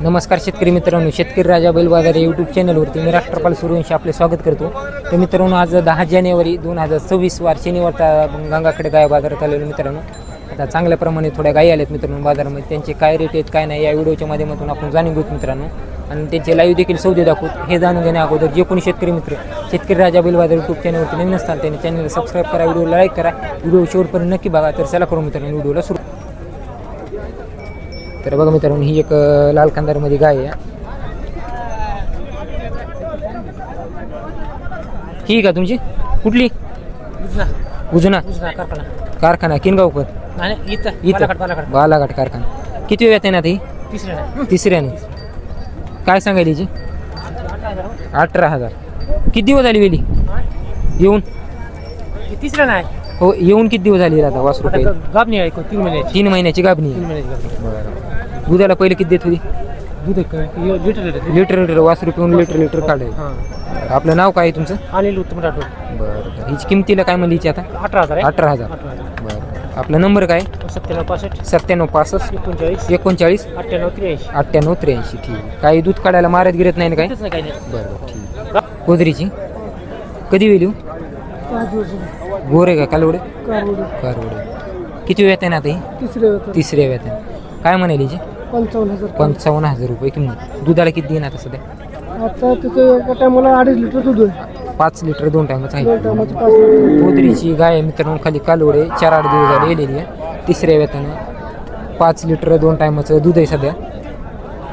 नमस्कार शेतकरी मित्रांनो शेतकरी राजा बैल बाजार या यूट्यूब चॅनलवरती मी राष्ट्रपाल सूर्यवंशी आपले स्वागत करतो. तर मित्रांनो आज दहा जानेवारी दोन हजार सव्वीस वार शनिवारचा गंगाकडे गाय बाजारात आलेलो मित्रांनो. आता चांगल्या प्रमाणे थोड्या गायी आल्यात मित्रांनो बाजारामध्ये. त्यांचे काय रेट आहेत काय नाही या व्हिडिओच्या माध्यमातून आपण जाणून घेऊ मित्रांनो. आणि त्यांचे लाईव्ह देखील सौदे दाखवत हे जाणून घेण्या अगोदर जे कोणी शेतकरी मित्र शेतकरी राजा बैल बाजार यूट्यूब चॅनलवरती नवीन असतात त्यांनी चॅनलला सबस्क्राईब करा व्हिडिओला लाईक करा. व्हिडिओ शेवटपर्यंत नक्की बघा. तर चला करू मित्रांनो व्हिडिओला सुरू. तर बघा मित्रांनो ही एक लाल कंदारमध्ये गाय आहे. ही का तुमची? कुठली? उजुना. कारखाना. कारखाना किनगावकर. इथं बालाघाट, कारखाना. किती वेळ येते ना ती. तिसऱ्याने. काय सांगायली हिची? अठरा हजार. किती दिवस झाली वेली येऊन? तिसऱ्या नाही हो येऊन किती दिवस झाली आता वासरू आता पहिली? ग- गाभणी आहे तीन महिन्याची. तीन महिन्याची गाभणी तीन गाभणी दुधाला पहिले किती देत होती? दूध एक- एक लिटर लिटर लिटर लिटर वासरू पिऊन लिटर लिटर काढाय हां. आपलं नाव काय आहे तुमचं? अनिल उत्तम राठोड. बरं बरं हिची किमतीला काय म्हणली हिची आता? अठरा हजार आहे. अठरा हजार. अठरा हजार. बरं. आपला नंबर काय? सत्त्याण्णव पासष्ट. सत्त्याण्णव पासष्ट. एकोणचाळीस. एकोणचाळीस. अठ्ठ्याण्णव त्र्याऐंशी. अठ्ठ्याण्णव त्र्याऐंशी. ठीक आहे. काही दूध काढायला मारत गिरत नाही ना काय नाही काही. नाही बरं ठीक आहे. कोदरीची कधी वेली गोरे का कालवडे? कारवडे किती वेळ आहे ना आता ही? तिसरे तिसऱ्या वेळ काय म्हणाली हिची? पंचावन्न हजार. पंचावन्न हजार रुपये किंमत. दुधाला किती देईन आता सध्या? आता तिथे एका टायमाला अडीच लिटर दूध आहे. पाच लिटर दोन टायमाच आहे. टायमाचे पाच लिटर कोदरीची गाय आहे मित्रांनो खाली कालवडे चार आठ दिवस झाले येलेली आहे. तिसऱ्या वेतानं पाच लिटर दोन टायमाचं दूध आहे सध्या.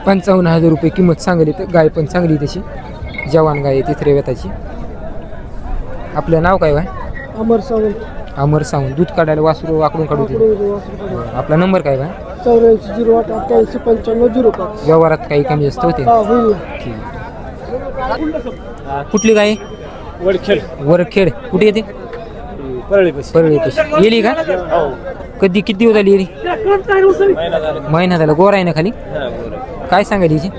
पंचावन्न हजार रुपये किंमत सांगली तर गाय पण चांगली तशी. जवान गाय आहे तिसऱ्या वेताची आपलं नाव काय बाय अमर सावंत. अमर सावंत. दूध काढायला वासरू वाकडून काढू दे. आपला नंबर काय बाय चौऱ्याऐंशी झिरो आठ अठ्ठ्याऐंशी पंच्याण्णव झिरो पाच. व्यवहारात काही कमी जास्त होते? हा होईल कुठली गाय? आहे? वडखेड. वरखेड. कुठे येते? परळी पैसे परळी कशी येली का? कधी किती दिवस झाली येली? महिना झाला. गोरा आहे ना खाली? काय सांगायला हिची?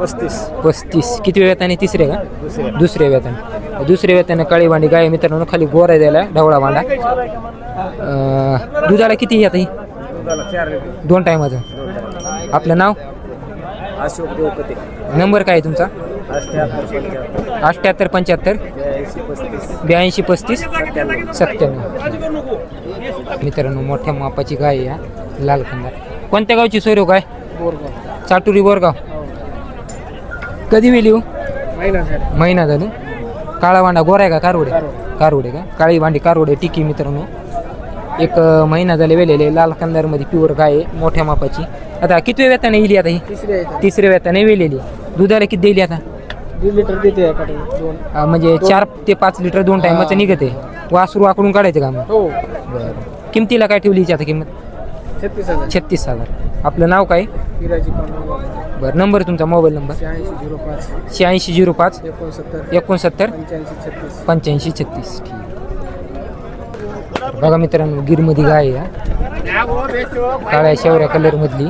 पस्तीस. पस्तीस. किती वेळ येताने तिसऱ्या का दुसऱ्या वेताने. दुसऱ्या वेताने काळी भांडी गाय मित्रांनो खाली गोरा द्यायला ढवळा भांडा दुधाला किती येत ही? दोन टायमाचं. आपलं नाव? अशोक देवकते. नंबर काय आहे तुमचा? अठ्ठ्याहत्तर पंच्याहत्तर. ब्याऐंशी पस्तीस. सत्त्याण्णव. मित्रांनो मोठ्या मापाची गाय हा, लाल खंदार कोणत्या गावची सोयरो काय बोरगाव. चाटुरी बोरगाव कधी वेली हो? महिना झाला. काळा भांडा गोरा आहे का? कारवडे कारवडे का? काळी भांडी कारवडे टिकी मित्रांनो. एक महिना झाले वेलेले. लाल कंदारमध्ये प्युअर गाय आहे मोठ्या मापाची. आता किती वेताने येईल आता ही? तिसऱ्या वेताने. वेलेली. दुधाला किती देईल आता? लिटर देते म्हणजे चार ते पाच लिटर दोन टायमाचं निघत. आहे वासरू आकडून काढायचं का मग? हो. किमतीला काय ठेवली हिची आता किंमत? छत्तीस हजार. छत्तीस हजार. आपलं नाव काय? पांडुरंग बरं नंबर तुमचा मोबाईल नंबर शहाऐंशी झिरो पाच. शहाऐंशी झिरो पाच. एकोणसत्तर. एकोणसत्तर. पंच्याऐंशी छत्तीस. पंच्याऐंशी छत्तीस. ठीक. बघा मित्रांनो गिरमध्ये गाय आहे हा. काळ्या शेवऱ्या कलर मधली.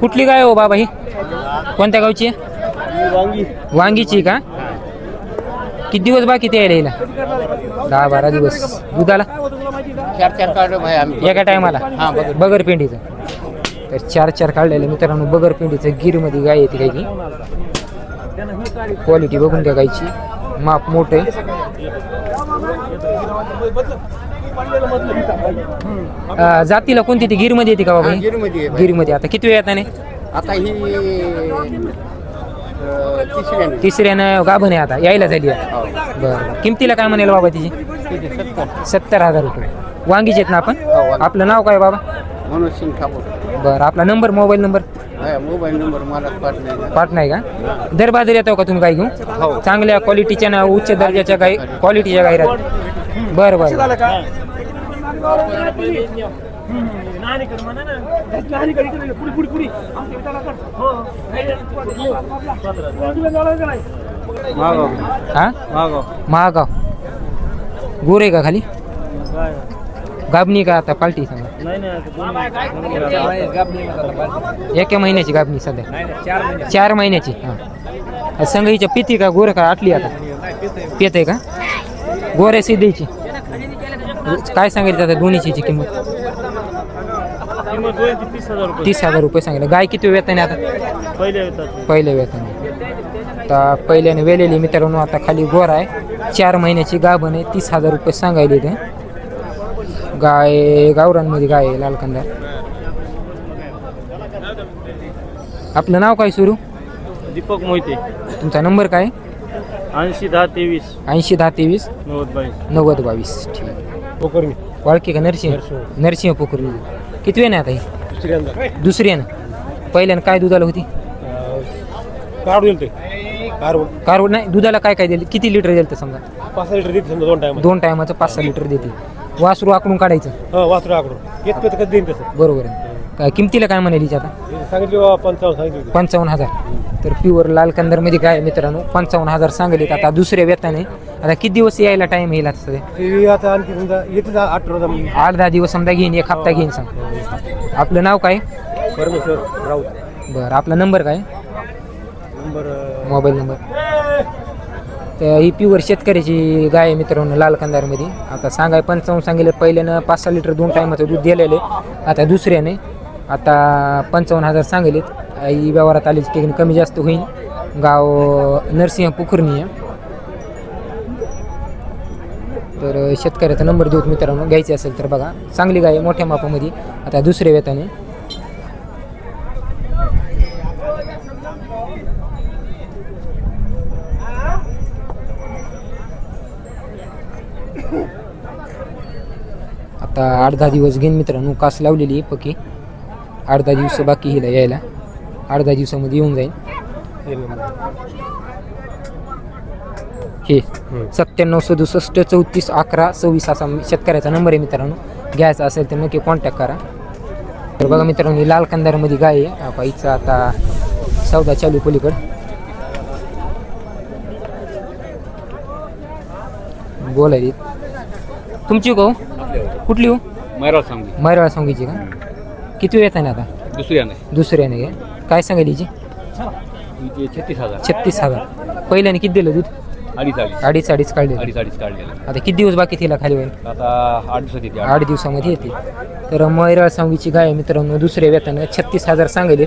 कुठली गाय हो बाबा ही? कोणत्या गावची आहे? वांगी. वांगीची का? किती दिवस बाकी ते यायला? दहा बारा दिवस. दुधाला? चार चार आम्ही एका टायमाला? हा, बगर. बगर पिंडीचं तर चार चार काढलेले मित्रांनो बगर पिंडीचं गिरमध्ये गाय येते काही. क्वालिटी बघून घ्या गायची. माप मोठं आहे. जातीला कोणती ती गिरमध्ये येते का बाबा? गिरमध्ये गिरमध्ये. आता किती वेळ येताने? आता ही तिसऱ्याने. तिसऱ्यानं गाभण आहे आता? यायला झाली आहे बरं. किमतीला काय म्हणाल बाबा तिची? सत्तर हजार रुपये. वांगीचे आहेत ना आपण? वांगी. आपलं नाव काय बाबा? मनोज सिंग ठाकूर बरं आपला number mobile number? Mobile number मला पाठ नाही पाठ नाही का? दर बाजार येतो का तुम्ही गाय घेऊन? हो. चांगल्या क्वालिटीच्या ना उच्च दर्जाच्या गाय क्वालिटीच्या गाय राहतात बरं बरं. गोरे का खाली? गाबणी का आता पालटी एका महिन्याची गाबणी सध्या. चार महिन्याची, हा. संगईच्या पिती का गोरे का आटली आता? पित का? गोऱ्या सिद्धीची काय सांगितलं आता दोन्हीची किंमत? तीस हजार रुपये? सांगितलं. गाय किती वेतन आहे आता? पहिले वेतन. आता पहिल्याने वेलेली मित्रांनो आता खाली गोर आहे. चार महिन्याची गाभण आहे. तीस हजार रुपये सांगायले ते गाय गावरांमध्ये गाय आहे लाल कंदा आपलं नाव काय सुरू? दीपक मोहिते. तुमचा नंबर काय? ऐंशी दहा तेवीस. ऐंशी दहा तेवीस. नव्वद बावीस. नव्वद बावीस. ठीक. पोकरणी वाळकी का नरसिंह? नरसिंह पोखरी किती वेळ आता ही? दुसऱ्यांदा. दुसरी आहे ना पहिल्यानं काय दुधाला होती? ते काढून कारवड नाही दुधाला काय काय दिलं? किती लिटर दिलं समजा? पाच लिटर देते समजा दोन टाइम दोन टायमाचं पाच सहा लिटर देते. वासरू आकडून काढायचं? हा वासरू आकडून. येत देईन तसं. बरोबर आहे. काय किमतीला काय म्हणाली हिची आता? सांगितली पंचावन्न सांगितली. पंचावन्न हजार. तर प्युअर लाल कंदरमध्ये काय आहे मित्रांनो? पंचावन्न हजार सांगलीत आता दुसऱ्या वेताने आता किती दिवस यायला टाइम येईल आता सध्या? ती आता आणखी समजा येते जा आठ रोजा आठ दहा दिवस समजा घेईन एक हप्ता घेईन सांग. आपलं नाव काय? परमेश्वर राऊत. बरं आपला नंबर काय? Number mobile number. तर ही प्युअर शेतकऱ्याची गाय आहे मित्रांनो लाल कंदारमध्ये आता सांगाय पंचावन्न सांगितलं पहिल्यानं पाच सहा लिटर दोन टायमाचं दूध दिलेलं आहे. आता दुसऱ्याने आता पंचावन्न हजार सांगितलेत. ही व्यवहारात आली टेक्निक कमी जास्त होईल. गाव नरसिंह पुखरणी आहे. तर शेतकऱ्याचा नंबर देऊत मित्रांनो घ्यायचे असेल तर बघा. चांगली गाय मोठ्या मापामध्ये. आता दुसऱ्या वेताने. आता आठ दहा दिवस घेईन मित्रांनो. कास लावलेली आहे पक्की आठ दहा दिवस बाकी हिला यायला. आठ दहा दिवसामध्ये येऊन जाईल हे सत्त्याण्णव सदुसष्ट चौतीस अकरा सव्वीस असा शेतकऱ्याचा नंबर आहे मित्रांनो. घ्यायचा असेल तर नक्की कॉन्टॅक्ट करा. तर बघा मित्रांनो ही लाल कंदारमध्ये गाय आहे. हिचा आता सौदा चालू पलीकड. बोलायली तुमची का हो? कुठली हो? मैराव सांगली. मैराळा सांगीची का? किती येत आहे ना आता दुसऱ्या नाही दुसऱ्याने काय हिचे छत्तीस हजार. छत्तीस हजार. पहिल्याने किती दिलं दूध? अडीच अडीच अडीच अडीच काढले. अडीच अडीच काढलेलं आता किती दिवस बाकी तिला खाली होईल? आता आठ दिवसात येते आठ. आठ दिवसामध्ये येते. तर मैराळ सांगीची गाय मित्रांनो. दुसऱ्या वेतानं छत्तीस हजार सांगले.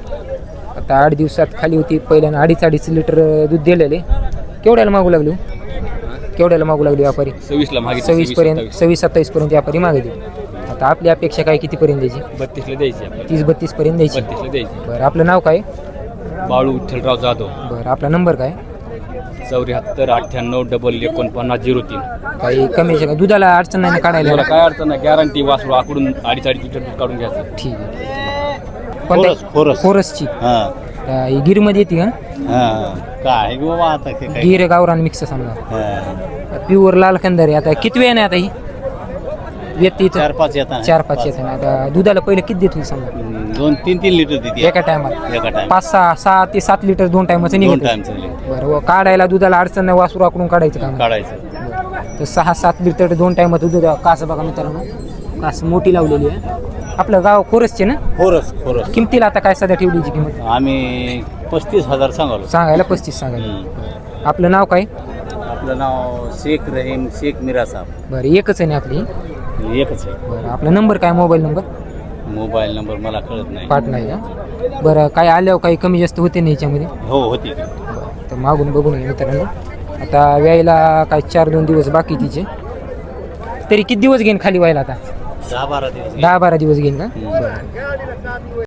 आता आठ दिवसात खाली होती. पहिल्यानं अडीच अडीच लिटर दूध दिलेले. केवढ्याला मागू लागलो केवढ्याला मागू लागली व्यापारी? सव्वीसला मागे सव्वीस पर्यंत सव्वीस सत्तावीस पर्यंत व्यापारी मागितली. आता आपली अपेक्षा काय किती पर्यंत द्यायची? बत्तीसला द्यायची आपल्याला. तीस बत्तीस पर्यंत द्यायची. बत्तीसला द्यायची. बरं आपलं नाव काय? बाळू विठ्ठलराव जाधव. बरं आपला नंबर काय? चौऱ्याहत्तर अठ्ठ्याण्णव डबल एकोणपन्नास झिरो तीन. काही कमी आहे का दुधाला अडचण नाही ना काढायला? मला काय अडचण नाही. गॅरंटी वासरू आकडून अडीच अडीच लिटर दूध काढून घ्यायचं. ठीक आहे. खोरस, खोरस. खोरसची? हा. अं, ही गिरमध्ये येते का? हा. काय ग बाबा आता ते काय? गिर गावरान मिक्स समजा. हा. प्युअर लाल कंदार आहे. आता किती वेळ नाही आता ही? व्यक्ती चार पाच येतात चार पाच येत आता दुधाला पहिले किती देत होती समजा? दोन तीन तीन लिटर देते. एका टाइम पाच सहा सहा ते सात लिटर दोन टायमाचं दोन निघत. टाइम चालले बरं व काढायला दुधाला अडचण नाही वासरू आकडून काढायचं काम काढायचं. तर सहा सात लिटर दोन टायमात दूध कास बघा मित्रांनो. कास मोठी लावलेली आहे. आपलं गाव खोरसचे ना? खोरस खोरस किमतीला आता काय सध्या ठेवलीची किंमत? आम्ही पस्तीस हजार सांगालो. सांगायला पस्तीस सांगायला. हम्म. आपलं नाव काय? आपलं नाव शेख रहीम शेख मिरा साहेब. बरं एकच आहे ना आपली. एकच आहे. बरं आपला नंबर काय मोबाईल नंबर? मोबाईल नंबर मला कळत नाही. पाठ नाही का? बरं काय आल्यावर काही कमी जास्त होते नाही याच्यामध्ये? हो होती तर मागून बघून घ्या मित्रांनो. आता व्यायला काय चार दोन दिवस बाकी तिचे. तरी किती दिवस घेईन खाली व्हायला आता? दहा बारा दिवस दहा बारा दिवस घेईन का.